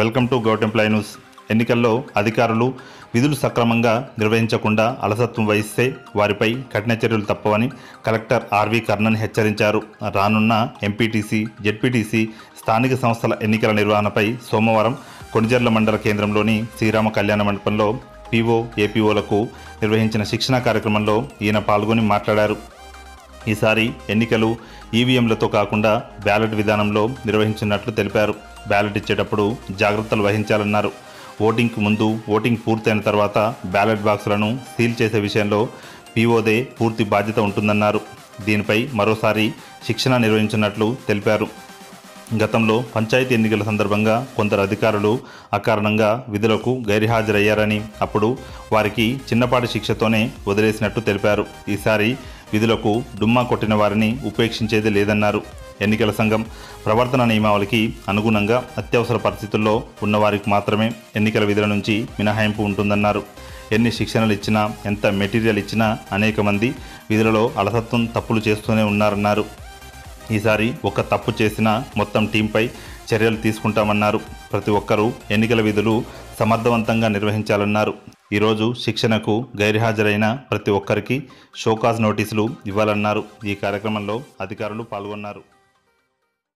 Welcome to govt employee news. ఎన్నికల్లో అధికారులు విధులు సక్రమంగా నిర్వహించకుండా అలసత్వం వహిస్తే వారిపై కఠిన చర్యలు తప్పవని కలెక్టర్ ఆర్వి కర్ణన్ హెచ్చరించారు. రానున్న ఎంపీటీసీ జెడ్పీటీసీ స్థానిక సంస్థల ఎన్నికల నిర్వహణపై సోమవారం కొణిజర్ల మండల కేంద్రంలోని శ్రీరామ కళ్యాణ మండపంలో పీఓ ఏపీఓలకు నిర్వహించిన శిక్షణా కార్యక్రమంలో ఈయన పాల్గొని మాట్లాడారు. ఈసారి ఎన్నికలు ఈవీఎంలతో కాకుండా బ్యాలెట్ విధానంలో నిర్వహించినట్లు తెలిపారు. బ్యాలెట్ ఇచ్చేటప్పుడు జాగ్రత్తలు వహించాలన్నారు. ఓటింగ్కు ముందు ఓటింగ్ పూర్తయిన తర్వాత బ్యాలెట్ బాక్సులను సీల్ చేసే విషయంలో పీఓదే పూర్తి బాధ్యత ఉంటుందన్నారు. దీనిపై మరోసారి శిక్షణ నిర్వహించినట్లు తెలిపారు. గతంలో పంచాయతీ ఎన్నికల సందర్భంగా కొందరు అధికారులు అకారణంగా విధులకు గైర్హాజరయ్యారని అప్పుడు వారికి చిన్నపాటి శిక్షతోనే వదిలేసినట్టు తెలిపారు. ఈసారి విధులకు డుమ్మా కొట్టిన వారిని ఉపేక్షించేది లేదన్నారు. ఎన్నికల సంఘం ప్రవర్తన నియమావళికి అనుగుణంగా అత్యవసర పరిస్థితుల్లో ఉన్నవారికి మాత్రమే ఎన్నికల విధుల నుంచి మినహాయింపు ఉంటుందన్నారు. ఎన్ని శిక్షణలు ఇచ్చినా ఎంత మెటీరియల్ ఇచ్చినా అనేక మంది విధులలో అలసత్వం తప్పులు చేస్తూనే ఉన్నారన్నారు. ఈసారి ఒక్క తప్పు చేసిన మొత్తం టీంపై చర్యలు తీసుకుంటామన్నారు. ప్రతి ఒక్కరూ ఎన్నికల విధులు సమర్థవంతంగా నిర్వహించాలన్నారు. ఈరోజు శిక్షణకు గైర్హాజరైన ప్రతి ఒక్కరికి షోకాజ్ నోటీసులు ఇవ్వాలన్నారు. ఈ కార్యక్రమంలో అధికారులు పాల్గొన్నారు.